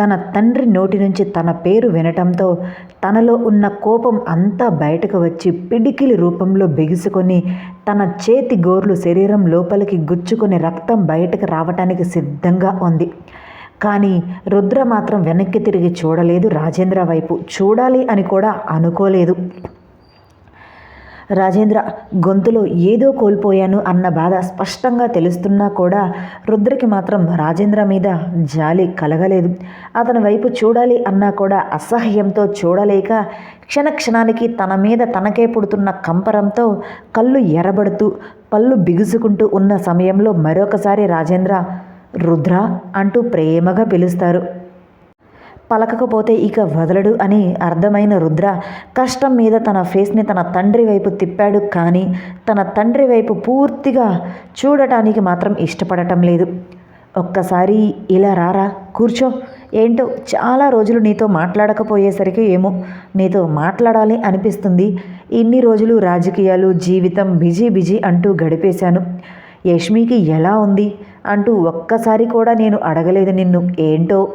తన తండ్రి నోటి నుంచి తన పేరు వినటంతో తనలో ఉన్న కోపం అంతా బయటకు వచ్చి పిడికిలి రూపంలో బిగుసుకొని తన చేతి గోర్లు శరీరం లోపలికి గుచ్చుకొని రక్తం బయటకు రావటానికి సిద్ధంగా ఉంది. కానీ రుద్ర మాత్రం వెనక్కి తిరిగి చూడలేదు రాజేంద్ర వైపు. చూడాలి అని కూడా అనుకోలేదు. రాజేంద్ర గొంతులో ఏదో కోల్పోయాను అన్న బాధ స్పష్టంగా తెలుస్తున్నా కూడా రుద్రకి మాత్రం రాజేంద్ర మీద జాలి కలగలేదు. అతని వైపు చూడాలి అన్నా కూడా అసహ్యంతో చూడలేక క్షణక్షణానికి తన మీద తనకే పుడుతున్న కంపరంతో కళ్ళు ఎర్రబడుతూ పళ్ళు బిగుసుకుంటూ ఉన్న సమయంలో మరొకసారి రాజేంద్ర రుద్ర అంటూ ప్రేమగా పిలుస్తారు. పలకకపోతే ఇక వదలడు అని అర్థమైన రుద్ర కష్టం మీద తన ఫేస్ని తన తండ్రి వైపు తిప్పాడు కానీ తన తండ్రి వైపు పూర్తిగా చూడటానికి మాత్రం ఇష్టపడటం లేదు. ఒక్కసారి ఇలా రారా? కూర్చో. ఏంటో చాలా రోజులు నీతో మాట్లాడకపోయేసరికి ఏమో. నీతో మాట్లాడాలి అనిపిస్తుంది. ఇన్ని రోజులు రాజకీయాలు జీవితం బిజీ బిజీ అంటూ గడిపేశాను. యష్మికి ఎలా ఉంది? అంటూ ఒక్కసారి కూడా నేను అడగలేదు నిన్ను. ఏంటో?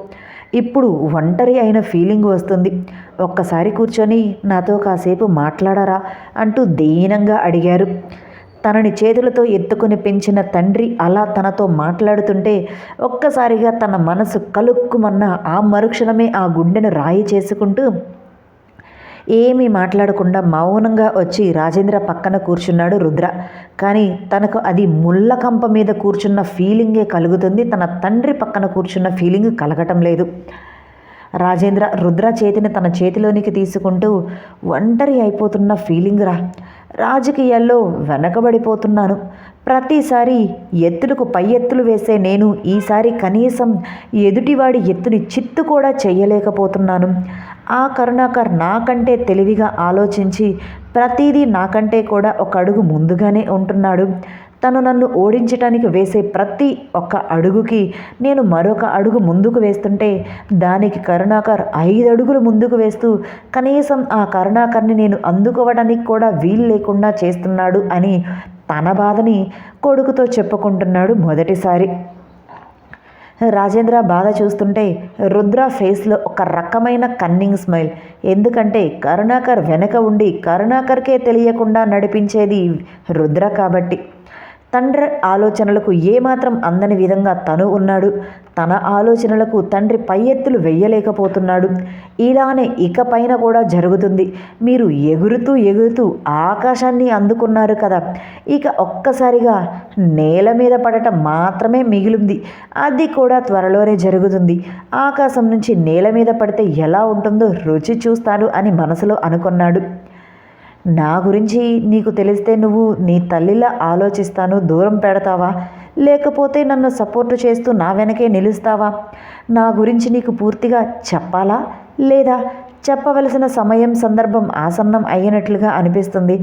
ఇప్పుడు ఒంటరి అయిన ఫీలింగ్ వస్తుంది. ఒక్కసారి కూర్చొని నాతో కాసేపు మాట్లాడరా అంటూ దీనంగా అడిగారు. తనని చేతులతో ఎత్తుకుని పెంచిన తండ్రి అలా తనతో మాట్లాడుతుంటే ఒక్కసారిగా తన మనసు కలుక్కుమన్న ఆ మరుక్షణమే ఆ గుండెను రాయి చేసుకుంటూ ఏమీ మాట్లాడకుండా మౌనంగా వచ్చి రాజేంద్ర పక్కన కూర్చున్నాడు రుద్ర. కానీ తనకు అది ముళ్ళ కంప మీద కూర్చున్న ఫీలింగే కలుగుతుంది. తన తండ్రి పక్కన కూర్చున్న ఫీలింగ్ కలగటం లేదు. రాజేంద్ర రుద్ర చేతిని తన చేతిలోనికి తీసుకుంటూ ఒంటరి అయిపోతున్న ఫీలింగ్ రా. రాజకీయాల్లో వెనకబడిపోతున్నాను. ప్రతిసారి ఎత్తులకు పై ఎత్తులు వేసే నేను ఈసారి కనీసం ఎదుటివాడి ఎత్తుని చిత్తు కూడా చేయలేకపోతున్నాను. ఆ కరుణాకర్ నాకంటే తెలివిగా ఆలోచించి ప్రతిదీ నాకంటే కూడా ఒక అడుగు ముందుగానే ఉంటున్నాడు. తను నన్ను ఓడించటానికి వేసే ప్రతి ఒక్క అడుగుకి నేను మరొక అడుగు ముందుకు వేస్తుంటే దానికి కరుణాకర్ ఐదు అడుగులు ముందుకు వేస్తూ కనీసం ఆ కరుణాకర్ని నేను అందుకోవడానికి కూడా వీలు లేకుండా చేస్తున్నాడు అని తన బాధని కొడుకుతో చెప్పుకుంటున్నాడు మొదటిసారి. రాజేంద్ర బాధ చూస్తుంటే రుద్ర ఫేస్లో ఒక రకమైన కన్నింగ్ స్మైల్. ఎందుకంటే కరుణాకర్ వెనక ఉండి కరుణాకర్కే తెలియకుండా నడిపించేది రుద్ర కాబట్టి. తండ్రి ఆలోచనలకు ఏమాత్రం అందని విధంగా తను ఉన్నాడు. తన ఆలోచనలకు తండ్రి పై ఎత్తులు వెయ్యలేకపోతున్నాడు ఇలానే ఇకపైన కూడా జరుగుతుంది. మీరు ఎగురుతూ ఎగురుతూ ఆకాశాన్ని అందుకున్నారు కదా. ఇక ఒక్కసారిగా నేల మీద పడటం మాత్రమే మిగిలింది. అది కూడా త్వరలోనే జరుగుతుంది. ఆకాశం నుంచి నేల మీద పడితే ఎలా ఉంటుందో రుచి చూస్తాను అని మనసులో అనుకున్నాడు. నా గురించి నీకు తెలిస్తే నువ్వు నీ తల్లిలా ఆలోచిస్తాను దూరం పెడతావా? లేకపోతే నన్ను సపోర్టు చేస్తూ నా వెనకే నిలుస్తావా? నా గురించి నీకు పూర్తిగా చెప్పాలా లేదా చెప్పవలసిన సమయం సందర్భం ఆసన్నం అయినట్లుగా అనిపిస్తుంది.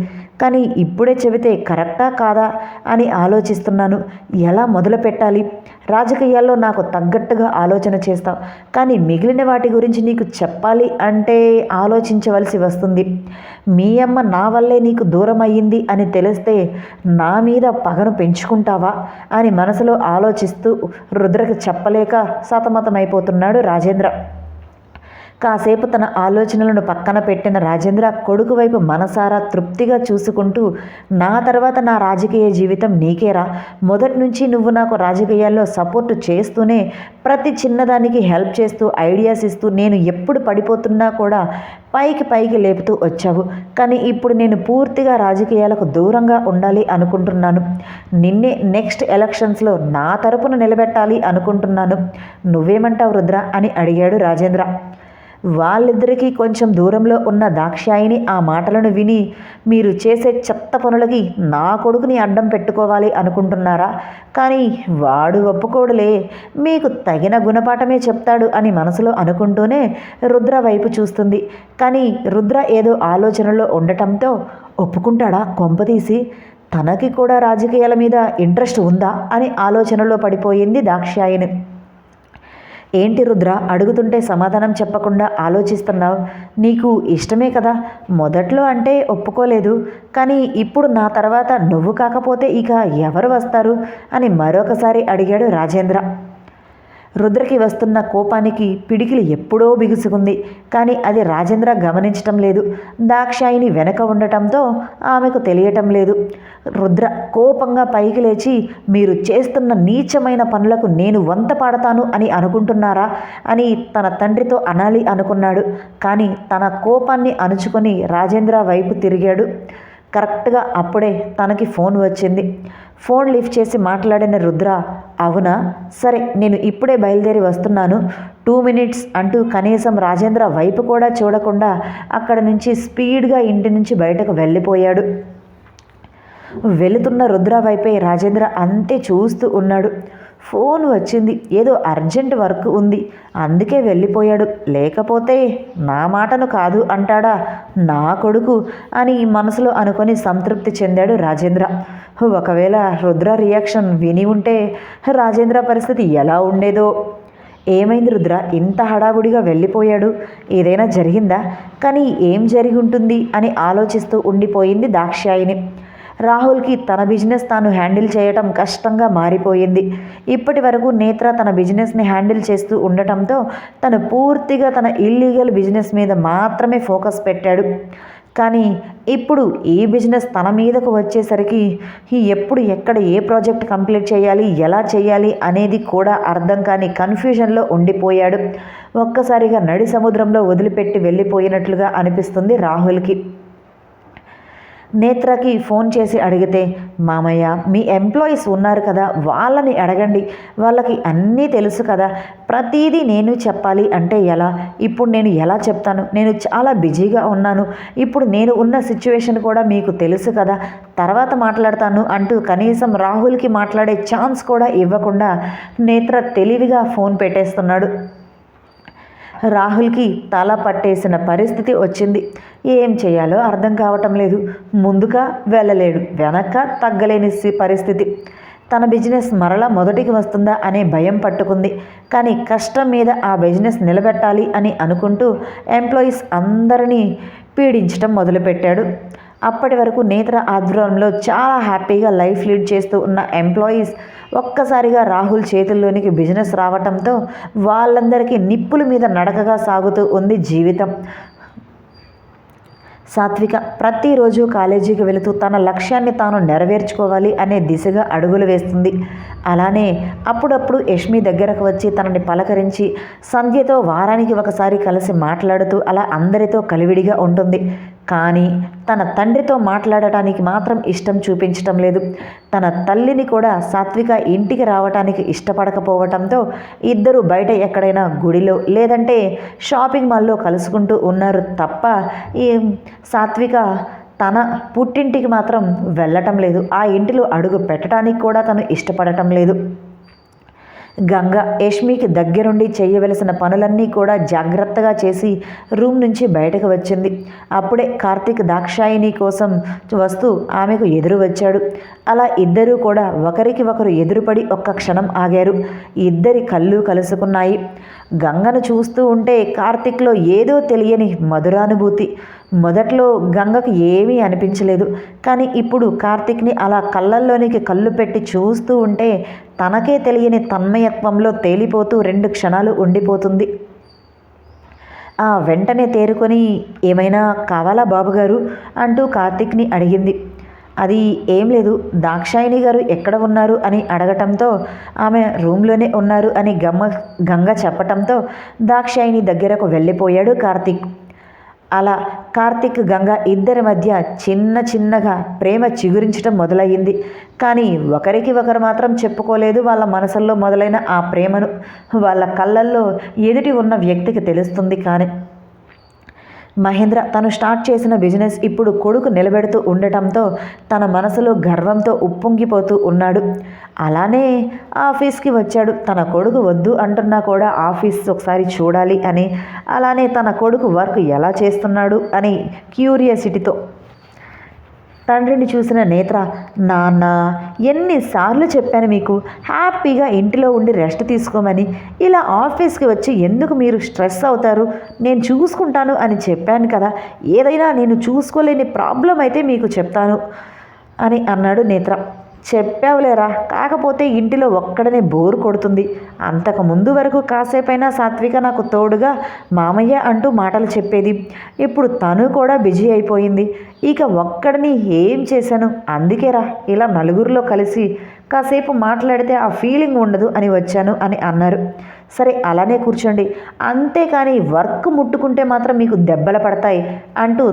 కానీ ఇప్పుడే చెబితే కరెక్టా కాదా అని ఆలోచిస్తున్నాను. ఎలా మొదలు పెట్టాలి? రాజకీయాల్లో నాకు తగ్గట్టుగా ఆలోచన చేస్తావు కానీ మిగిలిన వాటి గురించి నీకు చెప్పాలి అంటే ఆలోచించవలసి వస్తుంది. మీ అమ్మ నా వల్లే నీకు దూరం అయ్యింది అని తెలిస్తే నా మీద పగను పెంచుకుంటావా అని మనసులో ఆలోచిస్తూ రుద్రకి చెప్పలేక సతమతమైపోతున్నాడు రాజేంద్ర. కాసేపు తన ఆలోచనలను పక్కన పెట్టిన రాజేంద్ర కొడుకు వైపు మనసారా తృప్తిగా చూసుకుంటూ నా తర్వాత నా రాజకీయ జీవితం నీకేరా. మొదటి నుంచి నువ్వు నాకు రాజకీయాల్లో సపోర్ట్ చేస్తూనే ప్రతి చిన్నదానికి హెల్ప్ చేస్తూ ఐడియాస్ ఇస్తూ నేను ఎప్పుడు పడిపోతున్నా కూడా పైకి పైకి లేపుతూ వచ్చావు. కానీ ఇప్పుడు నేను పూర్తిగా రాజకీయాలకు దూరంగా ఉండాలి అనుకుంటున్నాను. నిన్నే నెక్స్ట్ ఎలక్షన్స్లో నా తరపున నిలబెట్టాలి అనుకుంటున్నాను. నువ్వేమంటావు రుద్ర అని అడిగాడు రాజేంద్ర. వాళ్ళిద్దరికీ కొంచెం దూరంలో ఉన్న దాక్షాయిని ఆ మాటలను విని మీరు చేసే చెత్త పనులకి నా కొడుకుని అడ్డం పెట్టుకోవాలి అనుకుంటున్నారా? కానీ వాడు ఒప్పుకోడులే. మీకు తగిన గుణపాఠమే చెప్తాడు అని మనసులో అనుకుంటూనే రుద్ర వైపు చూస్తుంది. కానీ రుద్ర ఏదో ఆలోచనలో ఉండటంతో ఒప్పుకుంటాడా కొంపతీసి? తనకి కూడా రాజకీయాల మీద ఇంట్రెస్ట్ ఉందా? అని ఆలోచనలో పడిపోయింది దాక్షాయిని. ఏంటి రుద్ర అడుగుతుంటే సమాధానం చెప్పకుండా ఆలోచిస్తున్నావు? నీకు ఇష్టమే కదా? మొదట్లో అంటే ఒప్పుకోలేదు. కానీ ఇప్పుడు నా తర్వాత నువ్వు కాకపోతే ఇక ఎవరు వస్తారు? అని మరొకసారి అడిగాడు రాజేంద్ర. రుద్రకి వస్తున్న కోపానికి పిడికిలి ఎప్పుడో బిగుసుకుంది. కానీ అది రాజేంద్ర గమనించటం లేదు. దాక్షాయిని వెనక ఉండటంతో ఆమెకు తెలియటం లేదు. రుద్ర కోపంగా పైకి లేచి మీరు చేస్తున్న నీచమైన పనులకు నేను వంత పాడతాను అని అనుకుంటున్నారా అని తన తండ్రితో అనాలి అనుకున్నాడు. కానీ తన కోపాన్ని అణుచుకొని రాజేంద్ర వైపు తిరిగాడు. కరెక్ట్గా అప్పుడే తనకి ఫోన్ వచ్చింది. ఫోన్ లిఫ్ట్ చేసి మాట్లాడిన రుద్ర అవునా? సరే నేను ఇప్పుడే బయలుదేరి వస్తున్నాను. టూ మినిట్స్ అంటూ కనీసం రాజేంద్ర వైపు కూడా చూడకుండా అక్కడ నుంచి స్పీడ్గా ఇంటి నుంచి బయటకు వెళ్ళిపోయాడు. వెళుతున్న రుద్ర వైపే రాజేంద్ర అంతే చూస్తూ ఉన్నాడు. ఫోన్ వచ్చింది. ఏదో అర్జెంట్ వర్క్ ఉంది. అందుకే వెళ్ళిపోయాడు. లేకపోతే నా మాటను కాదు అంటాడా? నా కొడుకు అని మనసులో అనుకొని సంతృప్తి చెందాడు రాజేంద్ర. ఒకవేళ రుద్ర రియాక్షన్ విని ఉంటే రాజేంద్ర పరిస్థితి ఎలా ఉండేదో? ఏమైంది రుద్ర? ఇంత హడావుడిగా వెళ్ళిపోయాడు. ఏదైనా జరిగిందా? కానీ ఏం జరిగి ఉంటుంది అని ఆలోచిస్తూ ఉండిపోయింది దాక్షాయిని రాహుల్కి తన బిజినెస్ తాను హ్యాండిల్ చేయటం కష్టంగా మారిపోయింది. ఇప్పటి వరకు నేత్ర తన బిజినెస్ని హ్యాండిల్ చేస్తూ ఉండటంతో తను పూర్తిగా తన ఇల్లీగల్ బిజినెస్ మీద మాత్రమే ఫోకస్ పెట్టాడు. కానీ ఇప్పుడు ఈ బిజినెస్ తన మీదకు వచ్చేసరికి ఎప్పుడు ఎక్కడ ఏ ప్రాజెక్ట్ కంప్లీట్ చేయాలి ఎలా చేయాలి అనేది కూడా అర్థం కాని కన్ఫ్యూజన్లో ఉండిపోయాడు. ఒక్కసారిగా నడి సముద్రంలో వదిలిపెట్టి వెళ్ళిపోయినట్లుగా అనిపిస్తుంది రాహుల్కి. నేత్రకి ఫోన్ చేసి అడిగితే మామయ్య మీ ఎంప్లాయీస్ ఉన్నారు కదా వాళ్ళని అడగండి. వాళ్ళకి అన్నీ తెలుసు కదా. ప్రతిదీ నేను చెప్పాలి అంటే ఎలా? ఇప్పుడు నేను ఎలా చెప్తాను? నేను చాలా బిజీగా ఉన్నాను. ఇప్పుడు నేను ఉన్న సిచ్యువేషన్ కూడా మీకు తెలుసు కదా. తర్వాత మాట్లాడతాను అంటూ కనీసం రాహుల్కి మాట్లాడే ఛాన్స్ కూడా ఇవ్వకుండా నేత్ర తెలివిగా ఫోన్ పెట్టేస్తున్నాడు. రాహుల్కి తల పట్టేసిన పరిస్థితి వచ్చింది. ఏం చేయాలో అర్థం కావటం లేదు. ముందుగా వెళ్ళలేడు. వెనక తగ్గలేని పరిస్థితి. తన బిజినెస్ మరలా మొదటికి వస్తుందా అనే భయం పట్టుకుంది. కానీ కష్టం మీద ఆ బిజినెస్ నిలబెట్టాలి అని అనుకుంటూ ఎంప్లాయీస్ అందరినీ పీడించడం మొదలుపెట్టాడు. అప్పటి వరకు నేత్ర ఆధ్వర్యంలో చాలా హ్యాపీగా లైఫ్ లీడ్ చేస్తూ ఉన్న ఎంప్లాయీస్ ఒక్కసారిగా రాహుల్ చేతుల్లోనికి బిజినెస్ రావటంతో వాళ్ళందరికీ నిప్పుల మీద నడకగా సాగుతూ ఉంది జీవితం. సాత్విక ప్రతిరోజు కాలేజీకి వెళుతూ తన లక్ష్యాన్ని తాను నెరవేర్చుకోవాలి అనే దిశగా అడుగులు వేస్తుంది. అలానే అప్పుడప్పుడు యష్మి దగ్గరకు వచ్చి తనని పలకరించి సంధ్యతో వారానికి ఒకసారి కలిసి మాట్లాడుతూ అలా అందరితో కలివిడిగా ఉంటుంది. కానీ తన తండ్రితో మాట్లాడటానికి మాత్రం ఇష్టం చూపించటం లేదు. తన తల్లిని కూడా సాత్విక ఇంటికి రావటానికి ఇష్టపడకపోవటంతో ఇద్దరు బయట ఎక్కడైనా గుడిలో లేదంటే షాపింగ్ మాల్లో కలుసుకుంటూ ఉన్నారు తప్ప ఈ సాత్విక తన పుట్టింటికి మాత్రం వెళ్ళటం లేదు. ఆ ఇంటిలో అడుగు పెట్టడానికి కూడా తను ఇష్టపడటం లేదు. గంగ యష్మికి దగ్గరుండి చేయవలసిన పనులన్నీ కూడా జాగ్రత్తగా చేసి రూమ్ నుంచి బయటకు వచ్చింది. అప్పుడే కార్తీక్ దాక్షాయిని కోసం వస్తూ ఆమెకు ఎదురు వచ్చాడు. అలా ఇద్దరూ కూడా ఒకరికి ఒకరు ఎదురుపడి ఒక్క క్షణం ఆగారు. ఇద్దరి కళ్ళు కలుసుకున్నాయి. గంగను చూస్తూ ఉంటే కార్తీక్లో ఏదో తెలియని మధురానుభూతి. మొదట్లో గంగకు ఏమీ అనిపించలేదు. కానీ ఇప్పుడు కార్తీక్ని అలా కళ్ళల్లోనికి కళ్ళు పెట్టి చూస్తూ ఉంటే తనకే తెలియని తన్మయత్వంలో తేలిపోతూ రెండు క్షణాలు ఉండిపోతుంది. ఆ వెంటనే తేరుకొని ఏమైనా కావాలా బాబుగారు? అంటూ కార్తీక్ని అడిగింది. అది ఏం లేదు. దాక్షాయిణి గారు ఎక్కడ ఉన్నారు అని అడగటంతో ఆమె రూమ్లోనే ఉన్నారు అని గమ్మ గంగ చెప్పటంతో దాక్షాయిని దగ్గరకు వెళ్ళిపోయాడు కార్తీక్. అలా కార్తిక్ గంగ ఇద్దరి మధ్య చిన్న చిన్నగా ప్రేమ చిగురించడం మొదలయ్యింది. కానీ ఒకరికి ఒకరు మాత్రం చెప్పుకోలేదు. వాళ్ళ మనసుల్లో మొదలైన ఆ ప్రేమను వాళ్ళ కళ్ళల్లో ఎదుటి ఉన్న వ్యక్తికి తెలుస్తుంది కానీ మహేంద్ర తను స్టార్ట్ చేసిన బిజినెస్ ఇప్పుడు కొడుకు నిలబెడుతూ ఉండటంతో తన మనసులో గర్వంతో ఉప్పొంగిపోతూ ఉన్నాడు. అలానే ఆఫీస్కి వచ్చాడు. తన కొడుకు వద్దు అంటున్నా కూడా ఆఫీస్ ఒకసారి చూడాలి అని. అలానే తన కొడుకు వర్క్ ఎలా చేస్తున్నాడు అని క్యూరియాసిటీతో తండ్రిని చూసిన నేత్ర నాన్న ఎన్నిసార్లు చెప్పాను మీకు హ్యాపీగా ఇంటిలో ఉండి రెస్ట్ తీసుకోమని ఇలా ఆఫీస్కి వచ్చి ఎందుకు మీరు స్ట్రెస్ అవుతారు? నేను చూసుకుంటాను అని చెప్పాను కదా ఏదైనా నేను చూసుకోలేని ప్రాబ్లం అయితే మీకు చెప్తాను అని అన్నాడు నేత్ర. చెప్పావులేరా? కాకపోతే ఇంటిలో ఒక్కడనే బోరు కొడుతుంది. అంతకు ముందు వరకు కాసేపైనా సాత్విక నాకు తోడుగా మామయ్య అంటూ మాటలు చెప్పేది. ఇప్పుడు తను కూడా బిజీ అయిపోయింది. ఇక ఒక్కడిని ఏం చేశాను? అందుకేరా ఇలా నలుగురిలో కలిసి కాసేపు మాట్లాడితే ఆ ఫీలింగ్ ఉండదు అని వచ్చాను అని అన్నారు. సరే అలానే కూర్చోండి. అంతేకాని వర్క్ ముట్టుకుంటే మాత్రం మీకు దెబ్బలు పడతాయి అంటూ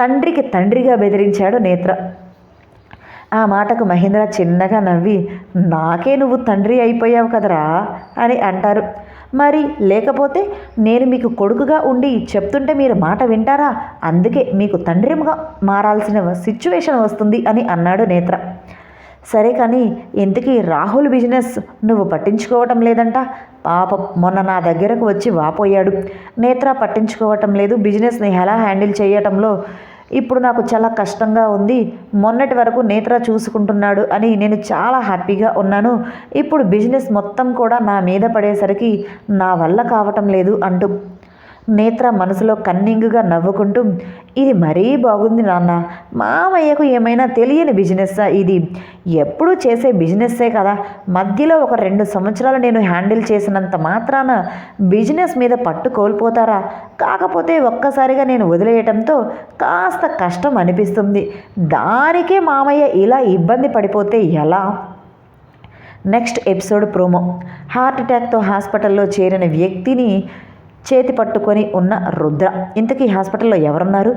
తండ్రికి తండ్రిగా బెదిరించాడు నేత్ర. ఆ మాటకు మహేంద్ర చిన్నగా నవ్వి నాకే నువ్వు తండ్రి అయిపోయావు కదరా? అని అంటారు. మరి లేకపోతే నేను మీకు కొడుకుగా ఉండి చెప్తుంటే మీరు మాట వింటారా? అందుకే మీకు తండ్రిగా మారాల్సిన సిచ్యువేషన్ వస్తుంది అని అన్నాడు నేత్ర. సరే కానీ ఇంతకీ రాహుల్ బిజినెస్ నువ్వు పట్టించుకోవటం లేదంట? పాపం మొన్న నా దగ్గరకు వచ్చి వాపోయాడు. నేత్ర పట్టించుకోవటం లేదు. బిజినెస్ని ఎలా హ్యాండిల్ చేయటంలో ఇప్పుడు నాకు చాలా కష్టంగా ఉంది. మొన్నటి వరకు నేత్ర చూసుకుంటున్నాడు అని నేను చాలా హ్యాపీగా ఉన్నాను. ఇప్పుడు బిజినెస్ మొత్తం కూడా నా మీద పడేసరికి నా వల్ల కావటం లేదు అంటూ నేత్ర మనసులో కన్నింగుగా నవ్వుకుంటూ ఇది మరీ బాగుంది నాన్న మామయ్యకు ఏమైనా తెలియని బిజినెస్సా ఇది? ఎప్పుడూ చేసే బిజినెస్సే కదా. మధ్యలో ఒక రెండు సంవత్సరాలు నేను హ్యాండిల్ చేసినంత మాత్రాన బిజినెస్ మీద పట్టు కోల్పోతారా? కాకపోతే ఒక్కసారిగా నేను వదిలేయటంతో కాస్త కష్టం అనిపిస్తుంది. దానికే మామయ్య ఇలా ఇబ్బంది పడిపోతే ఎలా? Next episode promo. హార్ట్ అటాక్తో హాస్పిటల్లో చేరిన వ్యక్తిని చేతి పట్టుకొని ఉన్న రుద్ర. ఇంతకీ హాస్పిటల్లో ఎవరున్నారు?